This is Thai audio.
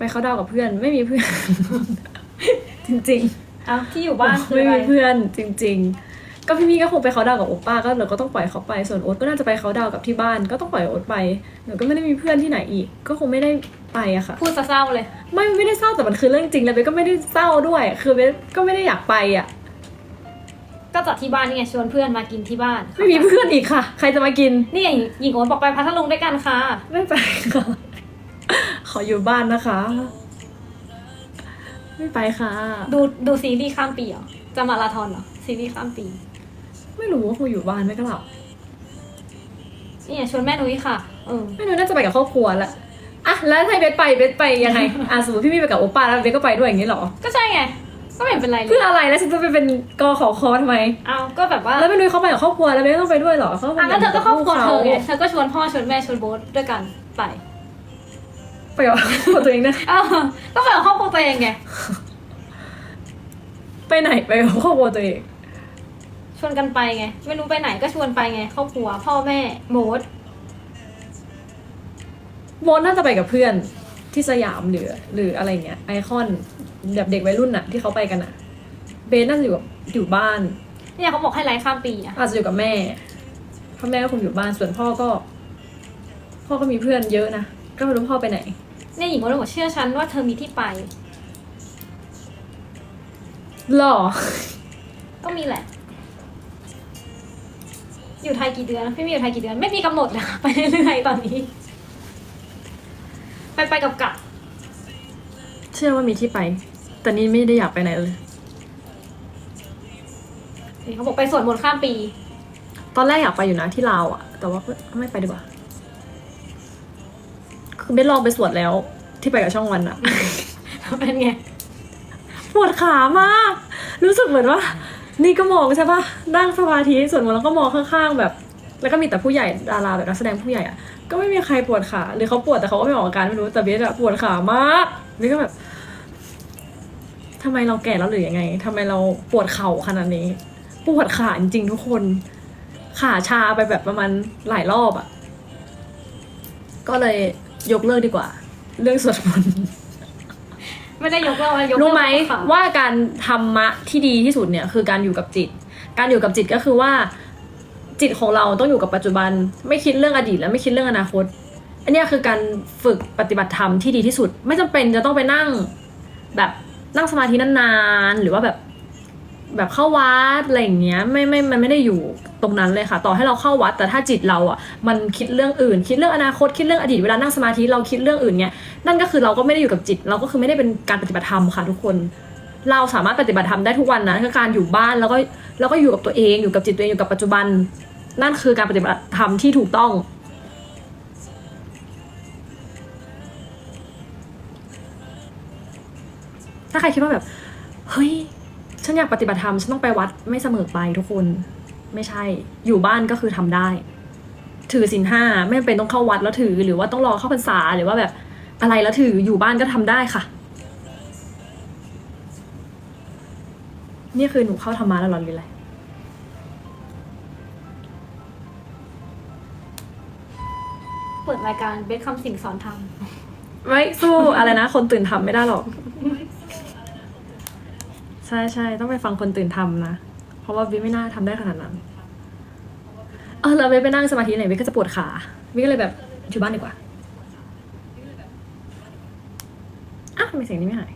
ไปเขาน์ดาวน์กับเพื่อนไม่มีเพื่อน จริงเอาที่อยู่บ้านๆคือไม่อะไรมีเพื่อนจริง ๆ ก็พี่มี่ก็คงไปเขาน์ดาวน์กับโอป้าก็เราก็ต้องปล่อยเขาไปส่วนโอ๊ตก็น่าจะไปเขาน์ดาวน์กับที่บ้าน ก็ต้องปล่อยโอ๊ตไปหนูก็ไม่ได้มีเพื่อนที่ไหนอีก ก็คงไม่ได้ไปอะค่ะ พูดซะเศร้าเลย ไม่ไม่ได้เศร้าแต่มันคือเรื่องจริงแล้วเบสก็ไม่ได้เศร้าด้วย คือเบสก็ไม่ได้อยากไปอะก็จัดที่บ้านนี่ไงชวนเพื่อนมากินที่บ้านไม่มีเพื่อนอีกค่ะ ใครจะมากิน นี่ไงหญิงโอ๊ตบอกไปพัทลุงด้วยกันค่ะ ไม่ไปค่ะ ขออยู่บ้านนะคะ ไม่ไปค่ะ ดูดูซีรีส์ข้ามปีเหรอ จะมาราธอนเหรอ ซีรีส์ข้ามปี ไม่รู้ว่าคงอยู่บ้านไม่ก็หลับนี่ไงชวนแม่นุ้ยค่ะ เออ ไม่รู้น่าจะไปกับครอบครัวแหละอะแล้วถ้าเบสไปเบสไปยังไง อะสมมติพี่มี่ไปกับโอป้าแล้วเบสก็ไปด้วยอย่างนี้เหรอ ก็ใช่ไง ก็ไม่เห็นเป็นไรเลเพื่อยอะไรแล้วฉันจะไปเป็นกอขอคอทำไม เอาก็แบบว่าแล้วไม่รู้เขาไปกับครอบครัวแล้วเบสต้องไปด้วยเหรอเขาอะงั้นเธอก็ครอบครัวเธอไง เธอก็ชวนพ่อชวนแม่ชวนโบ๊ทด้วยกันไป ไปกับครอบครัวตัวเองนะเออก็ไปกับครอบครัวตัวเองไงไปไหนไปกับครอบครัวตัวเอง ชวนกันไปไง ไม่รู้ไปไหนก็ชวนไปไง ครอบครัว พ่อแม่โบ๊ทโมนน่าจะไปกับเพื่อนที่สยามหรือ หรืออะไรเงี้ยไอคอนแบบเด็กวัยรุ่นอะที่เขาไปกันอะเบสน่าจะอยู่กับอยู่บ้าน เนี่ยเขาบอกให้ไลฟ์ข้ามปีอะอาจจะอยู่กับแม่พ่อแม่ก็คงอยู่บ้านส่วนพ่อก็ พ่อก็มีเพื่อนเยอะนะก็ไม่รู้พ่อไปไหน เนี่ยหญิงโอ๊ตบอกเชื่อฉันว่าเธอมีที่ไปหรอ ก็มีแหละ อยู่ไทยกี่เดือน พี่มีอยู่ไทยกี่เดือน ไม่มีกำหนดเลยค่ะไปเรื่อยๆตอนนี้ ไปไปกับกลับเชื่อว่ามีที่ไป แต่นี่ไม่ได้อยากไปไหนเลยนี่เขาบอกไปสวดมนต์ข้ามปี ตอนแรกอยากไปอยู่นะที่ลาวอะแต่ว่าไม่ไปดีกว่า คือเบสลองไปสวดแล้ว ที่ไปกับช่องวันอะเป็นไงปวดขามาก รู้สึกเหมือนว่า นี่ก็มองใช่ปะนั่งสมาธิส่วนมันแล้วก็มองข้างๆแบบ แล้วก็มีแต่ผู้ใหญ่ดาราแบบนักแสดงผู้ใหญ่อะก็ไม่มีใครปวดขาหรือเขาปวดแต่เขาก็ไม่ออกอาการไม่รู้แต่เบสอะปวดขามากเบสก็แบบทำไมเราแก่แล้วหรือยังไงทำไมเราปวดเข่าขนาดนี้ ปวดขาจริงๆทุกคน ขาชาไปแบบประมาณหลายรอบอะก็เลย ยกเลิกดีกว่า เรื่องสวดมนต์ไม่ได้ยกเลิกว่ายกเลิกรู้ไหมค่ะว่าการธรรมะที่ดีที่สุดเนี่ยคือการอยู่กับจิต การอยู่กับจิตก็คือว่าจิตของเราต้องอยู่กับปัจจุบัน ไม่คิดเรื่องอดีตและไม่คิดเรื่องอนาคต อันเนี้ยคือการฝึกปฏิบัติธรรมที่ดีที่สุด ไม่จำเป็นจะต้องไปนั่งแบบนั่งสมาธินานๆหรือว่าแบบ แบบเข้าวัดอะไรอย่างเงี้ยไม่ไม่มันไม่ได้อยู่ตรงนั้นเลยค่ะ ต่อให้เราเข้าวัดแต่ถ้าจิตเราอะมันคิดเรื่องอื่น คิดเรื่องอนาคตคิดเรื่องอดีตเวลานั่งสมาธิเราคิดเรื่องอื่นเงี้ยนั่นก็คือเราก็ไม่ได้อยู่กับจิต เราก็คือไม่ได้เป็นการปฏิบัติธรรมค่ะทุกคน เราสามารถปฏิบัติธรรมได้ทุกวันนะคือการอยู่บ้านแล้วก็แล้วก็อยู่กับตัวเองอยู่กับจิตตัวเองอยู่กับปัจจุบัน นั่นคือการปฏิบัติธรรมที่ถูกต้องถ้าใครคิดว่าแบบ เฮ้ย ฉันอยากปฏิบัติธรรมฉันต้องไปวัดไม่เสมอไปทุกคน ไม่ใช่ อยู่บ้านก็คือทำได้ ถือศีลห้าไม่จำเป็นต้องเข้าวัดแล้วถือ หรือว่าต้องรอเข้าพรรษาหรือว่าแบบอะไรแล้วถืออยู่บ้านก็ทำได้ค่ะ นี่คือหนูเข้าธรรมะแล้วเหรอหรืออะไรเปิดรายการเบสคำสิงสอนธรรมไม่สู้อะไรนะ คนตื่นทำไม่ได้หรอก ใช่ใช่ต้องไปฟังคนตื่นทำนะ เพราะว่าวิไม่น่าทำได้ขนาดนั้น เออแล้ววิไปนั่งสมาธิไหนวิก็จะปวดขา วิก็เลยแบบอยู่บ้านดีกว่าอ้าวทำไมเสียงนี้ไม่หาย